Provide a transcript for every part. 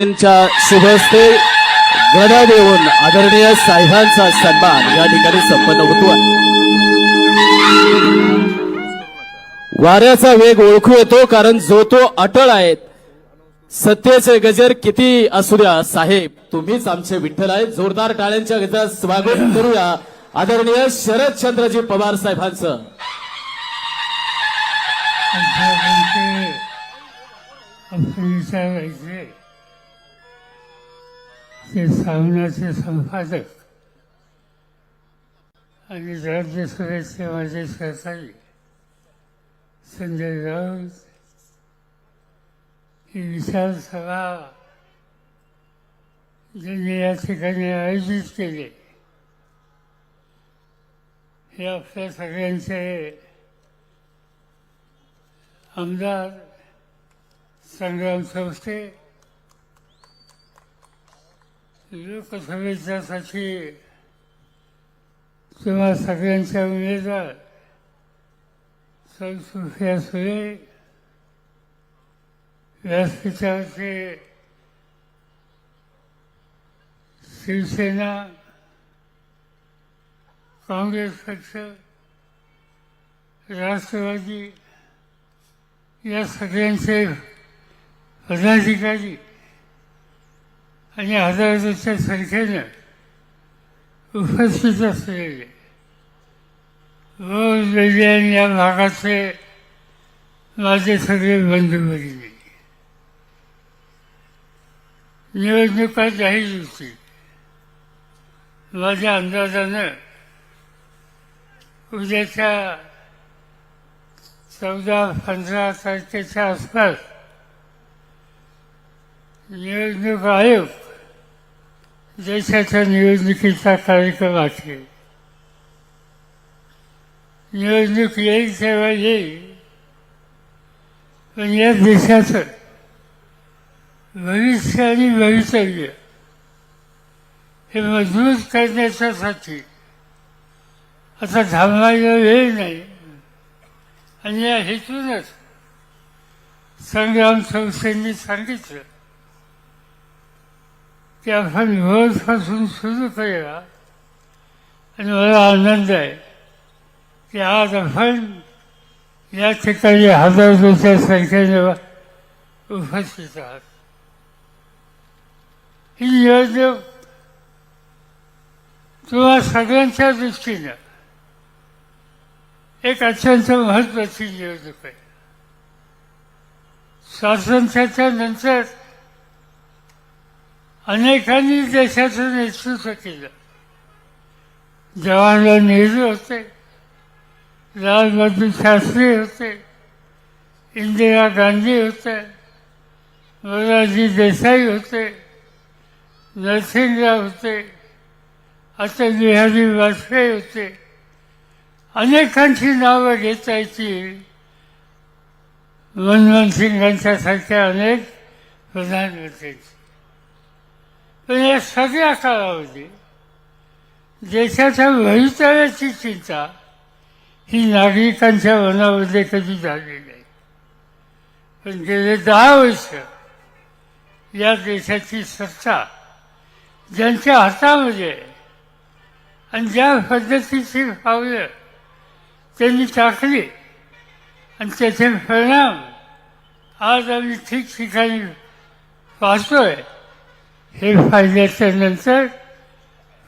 त्यांच्या शुभहस्ते गदा देऊन आदरणीय साहेबांचा सन्मान या ठिकाणी संपन्न होतो वाऱ्याचा वेग ओळखू येतो कारण जो तो अटळ आहेत सत्तेचे गजर किती असू द्या साहेब तुम्हीच आमचे विठ्ठल आहेत. जोरदार टाळ्यांच्या गजरात स्वागत करूया आदरणीय शरद चंद्रजी पवार साहेबांचं. आमच्याकडचे ते सामनाचे संपादक आणि राज्य राज्यसभेचे माझे सहकारी संजय राऊत ही विशाल सभा ज्यांनी या ठिकाणी आयोजित केले. हे आपल्या सगळ्यांचे आमदार संग्राम संस्थे लोकसभेच्यासाठी किंवा सगळ्यांच्या उमेदवार सौ सुफिया सुळे व्यासपीठावरचे शिवसेना काँग्रेस पक्ष राष्ट्रवादी या सगळ्यांचे पदाधिकारी आणि हजारोच्या संख्येनं उपस्थित असलेले रोज वेगळ्या या भागाचे माझे सगळे बंधू भगिनी निवडणुका जाहीर होती. माझ्या अंदाजानं उद्याच्या चौदा पंधरा तारखेच्या आसपास निवडणूक आयोग देशाच्या निवडणुकीचा कार्यक्रम आखेल निवडणूक येईल तेव्हा येईल पण या देशाचं भविष्य आणि भवितव्य हे मजबूत करण्याच्यासाठी आता थांबायला वेळ नाही. आणि या हेतूनच संग्राम संस्थेंनी सांगितलं की असा रोजपासून सुरू केला आणि मला आनंद आहे. की आज आपण या ठिकाणी हजार हजारोच्या संख्येने उपस्थित आहात. ही निवडणूक तुम्हा सगळ्यांच्या दृष्टीनं एक अत्यंत महत्वाची निवडणूक आहे. स्वातंत्र्याच्या नंतर अनेकांनी देशाचं नेतृत्व केलं. जवाहरलाल नेहरू होते लाल बहादूर शास्त्री होते इंदिरा गांधी होते मोरारजी देसाई होते नरसिंहराव होते अटल बिहारी वाजपेयी होते. अनेकांची नावं घेता येतील. मनमोहन सिंगांच्यासारख्या अनेक प्रधानमंत्र्यांची पण या सगळ्या काळामध्ये देशाच्या भवितव्याची चिंता ही नागरिकांच्या मनामध्ये कधी झाली नाही. पण गेले दहा वर्ष या देशाची सत्ता ज्यांच्या हातामध्ये आहे आणि ज्या पद्धतीची पावलं त्यांनी टाकली आणि त्याचे परिणाम आज आम्ही ठिकठिकाणी पाहतोय. हे फायद्याच्या नंतर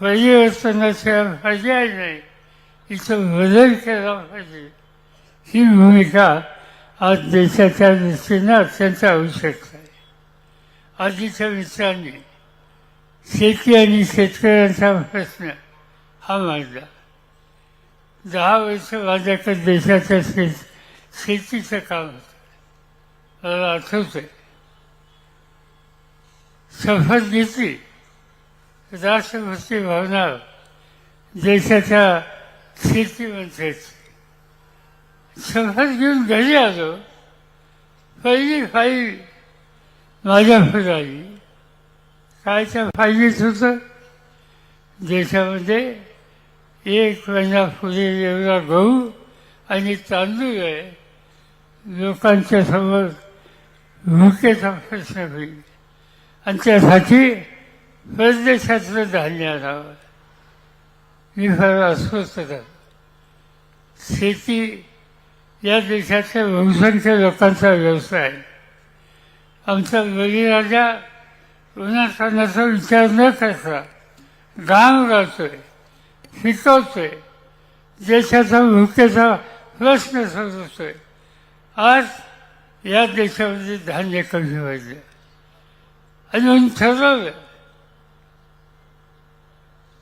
परिवर्तनाशिवाय पर्याय नाही इथं बदल केला पाहिजे ही भूमिका आज देशाच्या दृष्टीनं अत्यंत आवश्यक आहे आधीच्या मित्रांनी शेती आणि शेतकऱ्यांचा प्रश्न हा मांडला दहा वर्ष माझ्याकडे देशाच्या शेत शेतीचं काम होतं मला आठवतंय शपथ राष्ट्रभक्ती भावना देशाच्या स्थितीमध्येच शपथ घेऊन घरी आलो. पहिली फाईल माझ्या फुलाली काय त्या फाईलीत होतं. देशामध्ये एक महिना पुढे एवढा गहू आणि तांदूळ आहे. लोकांच्या समोर भुकेचा प्रश्न होईल. आणि त्यासाठी परदेशातलं धान्य आणावं मी फार अस्वस्थ शेती या देशातल्या बहुसंख्य लोकांचा व्यवसाय आहे. आमचा बळीराजा उन्हातानाचा विचार न करता गाव राहतोय शिकवतोय देशाचा भूकेचा प्रश्न सोडवतोय. आज या देशामध्ये धान्य कमी व्हायचं अजून ठरवलं.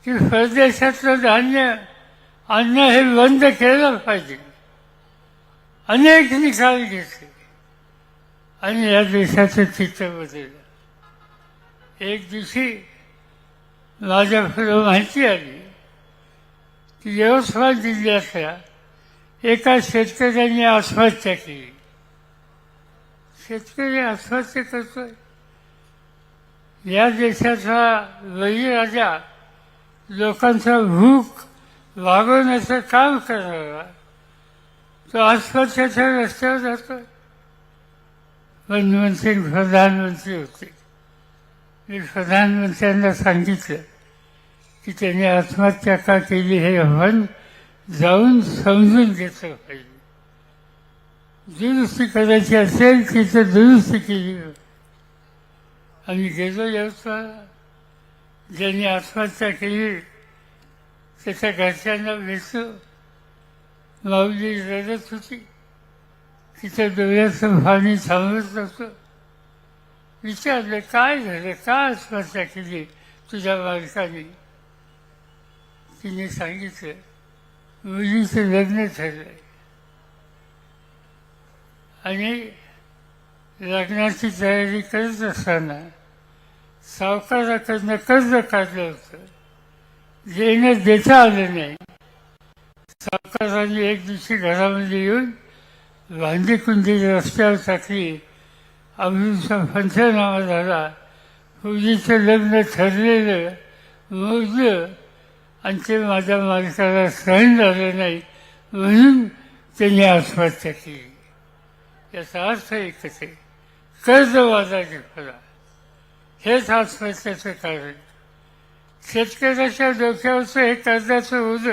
की परदेशातलं धान्य अन्न हे बंद केलं पाहिजे. अनेक निकाल घेतले. आणि या देशाचं चित्र बदललं. एक दिवशी माझ्याकडं माहिती आली की यवतमाळ जिल्ह्यातल्या एका शेतकऱ्याने आत्महत्या केली. शेतकरी आत्महत्या करतोय. या देशाचा बळीराजा लोकांचा भूक वागवण्याचं काम करणारा तो आत्महत्याच्या रस्त्यावर जातोय मनमोहन प्रधानमंत्री होते. मी प्रधानमंत्र्यांना सांगितलं की त्यांनी आत्महत्या का केली हे आव्हान जाऊन समजून घेतलं पाहिजे. दुरुस्ती करायची असेल तिथं दुरुस्ती केली आम्ही गेलो यवतमाळला ज्यांनी आत्महत्या केली त्याच्या घरच्यांना भेटलो माऊली रडत होती. तिच्या डोळ्याचं पाणी थांबत नव्हतं विचारलं काय झालं? का आत्महत्या केली तुझ्या मालकाने तिने सांगितलं मुलीचं लग्न झालं आणि लग्नाची तयारी करत असताना सावकाराकडनं कर्ज काढलं होतं. देणं देता आलं नाही. सावकारांनी एक दिवशी घरामध्ये येऊन भांडी कुंडी रस्त्यावर टाकली. अमृतचा पंचनामा झाला पूजेचं लग्न ठरलेलं मोजलं. आणि ते माझ्या मालकाला सहन झालं नाही म्हणून त्यांनी आत्महत्या केली. याचा अर्थ एकच आहे. कर्जवादाची फळा हेच आत्महत्याचं कारण शेतकऱ्याच्या डोक्यावरचं हे कर्जाचं ओझ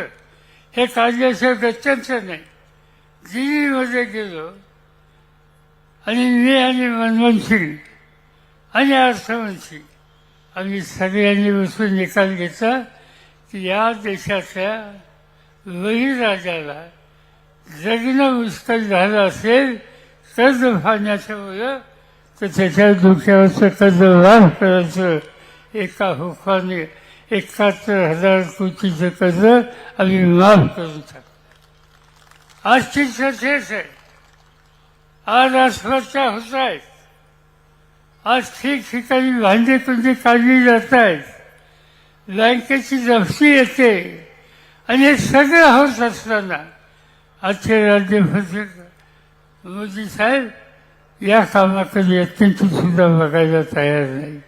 हे काढल्याशिवाय गच्चनचं नाही. दिल्लीमध्ये गेलो आणि मी आणि मनमोहन सिंग आणि अर्थमंत्री आम्ही सगळ्यांनी बसून निकाल घेतला की या देशातल्या राजाला जगणं मुश्किल झालं असेल कर्ज फाडण्याच्यामुळं तर त्याच्या डोक्यावरचं कर्ज माफ करायचं एका हुकाने एकाहत्तर हजार कोटीचं कर्ज आम्ही माफ करून टाक आज चित्र तेच आहे आज आत्महत्या होत आहेत आज ठिकठिकाणी भांडे कुंडी काढली जात आहेत बँकेची जप्ती येते आणि हे सगळं होत असताना आजचे राज्यमंत्री मोदी साहेब या कामाकडे अत्यंत सुद्धा बघायला तयार नाही.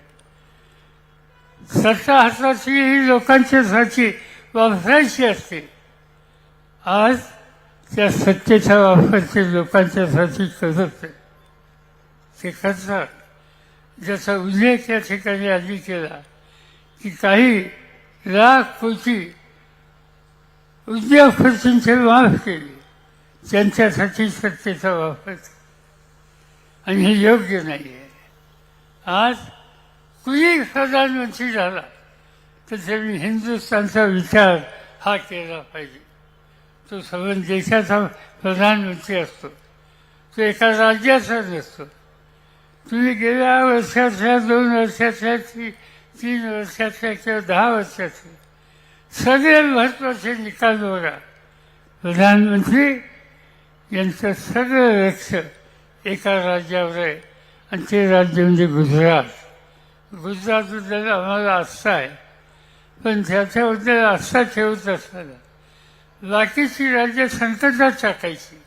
सत्ता हाताची ही लोकांच्यासाठी वापरायची असते. आज त्या सत्तेचा वापर ते लोकांच्यासाठी करत ते करतात. ज्याचा उल्लेख या ठिकाणी आधी केला की काही लाख कोटी उद्योगपतींचे माफ केले. त्यांच्यासाठी सत्तेचा वापर आणि हे योग्य नाही आहे आज कुणी प्रधानमंत्री झाला तर त्यांनी हिंदुस्थानचा विचार हा केला पाहिजे. तो सगळं देशाचा प्रधानमंत्री असतो तो एका राज्याचा नसतो. तुम्ही गेल्या वर्षाच्या दोन वर्षाच्या ती तीन वर्षाच्या किंवा दहा वर्षाचे सगळे महत्त्वाचे निकाल बघा. प्रधानमंत्री यांचं सगळं लक्ष एका राज्यावर आहे आणि ते राज्य म्हणजे गुजरात. गुजरातबद्दल आम्हाला आस्था आहे. पण त्याच्याबद्दल आस्था ठेवत असताना बाकीची राज्य संकटात टाकायची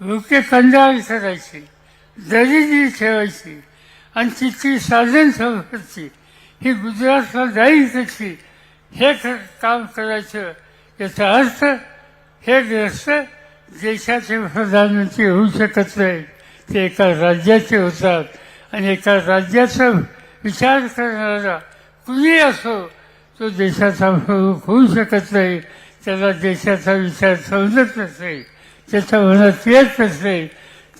रुके कंदाळ करायची दरिद्री ठेवायची आणि तिथली साधन संपत्ती ही गुजरातला जाईल कशी? हे काम करायचं याचा अर्थ हे ग्रस्त देशाचे प्रधानमंत्री होऊ शकत नाही ते एका राज्याचे होतात. आणि एका राज्याचा विचार करणारा कुणी असो तो देशाचा प्रमुख होऊ शकत नाही. त्याला देशाचा विचार समजत नसेल त्याच्या मनात येत नसेल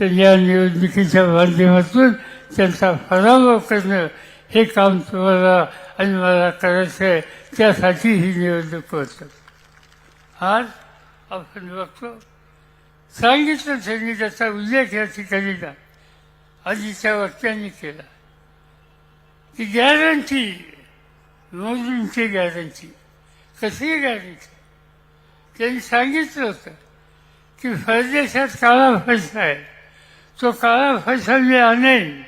तर या निवडणुकीच्या माध्यमातून त्यांचा पराभव करणं हे काम तुम्हाला आणि मला करायचं आहे. त्यासाठी ही निवडणूक होतं. आज आपण बघतो सांगितलं त्यांनी त्याचा उल्लेख या ठिकाणी आधीच्या वक्त्यांनी केला. की गॅरंटी मोदींची गॅरंटी कशी गॅरंटी त्यांनी सांगितलं होतं की परदेशात काळा पैसा आहे. तो काळा पैसा मी आणेन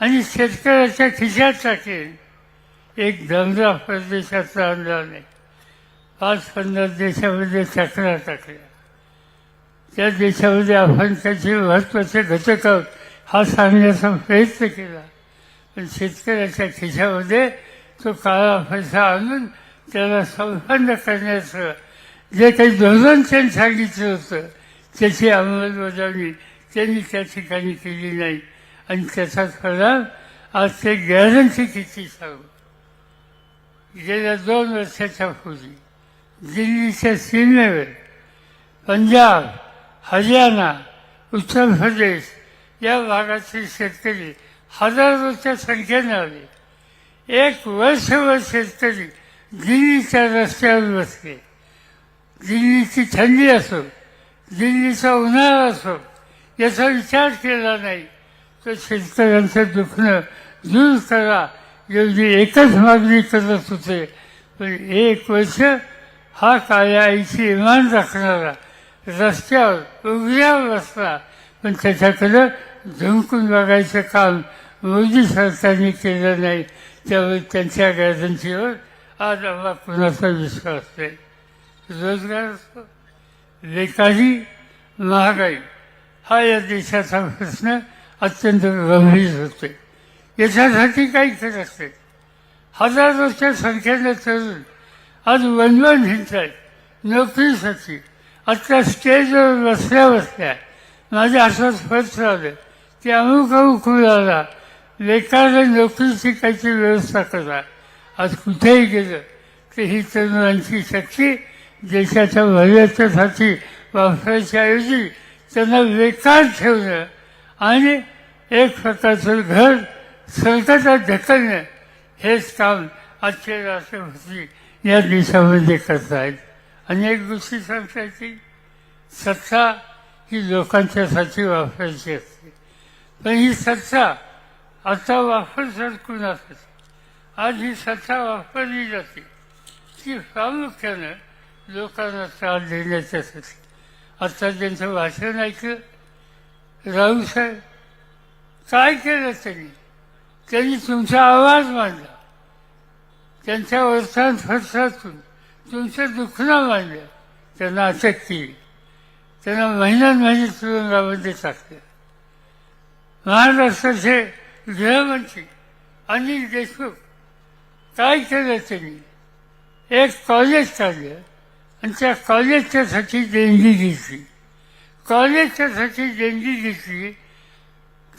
आणि शेतकऱ्याच्या खिशात टाकेन एक धंदा परदेशाचा आणला नाही पाच पन्नास देशामध्ये चकरा टाकल्या. त्या देशामध्ये आपण त्याचे महत्त्वाचे घटक आहोत हा सांगण्याचा प्रयत्न केला. पण शेतकऱ्याच्या खिशामध्ये तो काळा पैसा आणून त्याला संपन्न करण्याचं जे काही धोरण त्यांनी सांगितलं होतं त्याची अंमलबजावणी त्यांनी त्या ठिकाणी केली नाही. आणि त्याचा परिणाम आज ते गॅरंटी किती सांगू? गेल्या दोन वर्षाच्या पूर्वी दिल्लीच्या सीमेवर पंजाब हरियाणा उत्तर प्रदेश या भागातील शेतकरी हजारोच्या संख्येने आले. एक वर्षभर शेतकरी दिल्लीच्या रस्त्यावर बसले. दिल्लीची थंडी असो दिल्लीचा उन्हाळा असो याचा विचार केला नाही. तर शेतकऱ्यांचं दुखणं दूर करा एवढी एकच मागणी करत होते. पण एक वर्ष हा काळ्या आईची इमान राखणारा रस्त्यावर उघड्यावर रस्ता. पण त्याच्याकडं झुंकून बघायचं काम मोदी सरकारने केलं नाही. त्यामुळे त्यांच्या गॅरंटीवर आज आम्हाला कुणाचा विश्वास नाही. रोजगार असतो. बेकारी महागाई. हा या देशाचा प्रश्न अत्यंत गंभीर होते याच्यासाठी काही करत नाही. हजारोच्या संख्येने तरुण आज वनवन हिंडत आहेत नोकरीसाठी. आत्ता स्टेजवर बसल्या बसल्या माझ्या हातात पत्र आलं की अमुक अमुक मुलाला बेकार नोकरीची काहीतरी व्यवस्था करा. आज कुठेही गेलं तर ही तरुणांची शक्ती देशाच्या भल्याच्यासाठी वापरायच्या ऐवजी त्यांना बेकार ठेवणं आणि एक प्रकारचं घर संकटात ढकलणं हेच काम आजचे राष्ट्रपती या देशामध्ये करतायत अनेक गोष्टी सांगता येतील सत्ता ही लोकांच्यासाठी वापरायची असते. पण ही सत्ता आता वापर कुणासाठी आज ही सत्ता वापरली जाते. ती प्रामुख्यानं लोकांना त्रास देण्याच्यासाठी आता त्यांचं भाषण ऐकलं. राऊसाहेब काय केलं त्यांनी? त्यांनी तुमचा आवाज मांडला. त्यांच्या वर्षांत फरसातून. तुमचं दुखणं मांडलं त्यांना अटक केली त्यांना महिन्यात महिने तुरुंगामध्ये टाकलं महाराष्ट्राचे गृहमंत्री अनिल देशमुख काय केलं त्यांनी एक कॉलेज काढलं आणि त्या कॉलेजच्यासाठी देणगी घेतली. कॉलेजच्यासाठी देणगी घेतली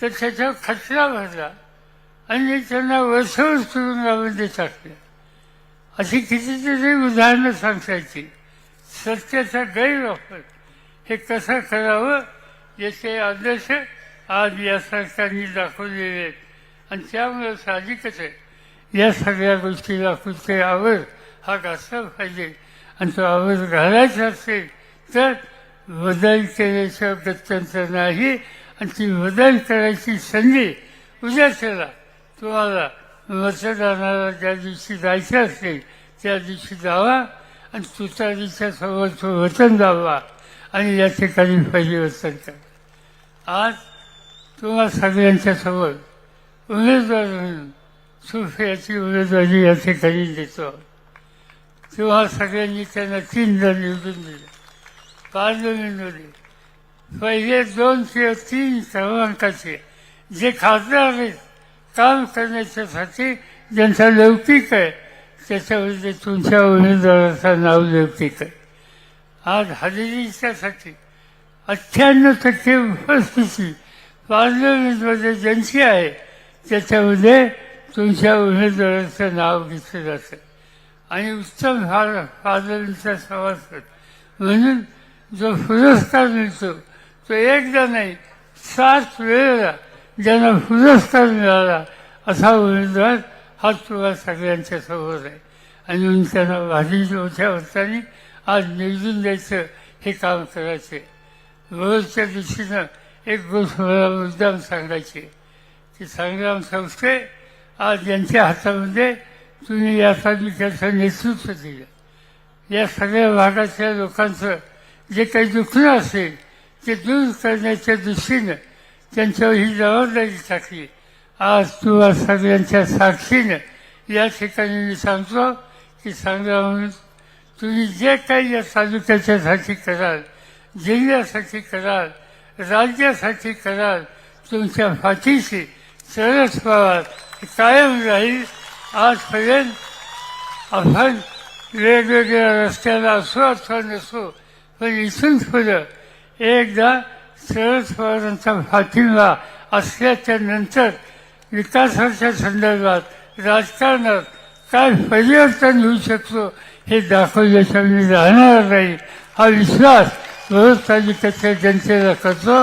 तर त्याच्यावर खचरा भरला आणि त्यांना वर्षभर तुरुंगामध्ये टाकलं अशी कितीतरी उदाहरणं सांगतायची सत्याचा गैरवापर. हे कसं करावं? याचे आदर्श आज या सरकारने दाखवलेले आहेत. आणि त्यामुळे साहजिकच आहे. या सगळ्या गोष्टीला कुठे आवाज हा घातला पाहिजे. आणि तो आवाज घालायचा असेल तर बदल केल्याशिवाय गत्यंतर नाही. आणि ती बदल करायची संधी उद्या तुम्हाला मतदानाला ज्या दिवशी जायचं असेल त्या दिवशी जावा आणि तुतारीच्या समोरचं वचन जावा आणि या ठिकाणी पहिले वचन करा. आज तुम्हा सगळ्यांच्या समोर उमेदवार म्हणून सुफियाची उमेदवारी या ठिकाणी देतो. तेव्हा सगळ्यांनी त्यांना तीनदा निवडून दिलं. पार्लमेंटमध्ये पहिले दोन किंवा तीन क्रमांकाचे जे खासदार आहेत काम करण्याच्यासाठी ज्यांचा लौकिक आहे त्याच्यामध्ये तुमच्या उमेदवाराचं नाव लौकिक आहे. आज हजेरीच्यासाठी अठ्ठ्याण्णव टक्के उपस्थिती पार्लमेंटमध्ये ज्यांची आहे त्याच्यामध्ये तुमच्या उमेदवाराचं नाव घेतलं जातं. आणि उत्तम फार फादरांचा सभासद म्हणून जो पुरस्कार मिळतो तो एकदा नाही सात वेळेला ज्यांना हृदयस्थान मिळाला असा उमेदवार हा तुला सगळ्यांच्या समोर आहे. आणि म्हणून त्यांना भाजी मोठ्या अर्थाने आज निवडून द्यायचं हे काम करायचे. रोजच्या दृष्टीनं एक गोष्ट मला मुद्दाम सांगायची. की संग्राम संस्थे आज यांच्या हातामध्ये तुम्ही या तालुक्याचं नेतृत्व दिलं. या सगळ्या भागातल्या लोकांचं जे काही दुखणं असेल ते दूर करण्याच्या दृष्टीनं त्यांच्यावर ही जबाबदारी टाकली आज तुला सगळ्यांच्या साक्षीनं या ठिकाणी मी सांगतो की संग्राम तुम्ही जे काही या तालुक्याच्यासाठी कराल जिल्ह्यासाठी कराल राज्यासाठी कराल तुमच्या फाटीशी सरस पवार कायम राहील. आजपर्यंत आपण वेगवेगळ्या रस्त्याला असो अथवा नसो पण इथून पुढं एकदा शरद पवारांचा पाठिंबा असल्याच्या नंतर विकासाच्या संदर्भात राजकारणात काय परिवर्तन होऊ शकतो हे दाखवल्याच्या मी राहणार नाही. हा विश्वास रोज तालुक्याच्या जनतेला करतो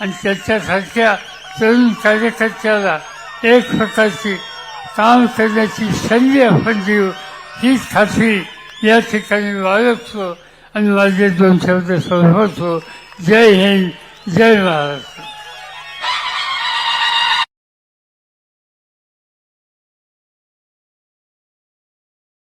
आणि त्याच्यासारख्या तरुण कार्यकर्त्याला एक प्रकारची काम करण्याची संधी आपण देऊ हीच खात्री या ठिकाणी बाळगतो आणि माझे दोन शब्द संभवतो जय हिंद. 違います。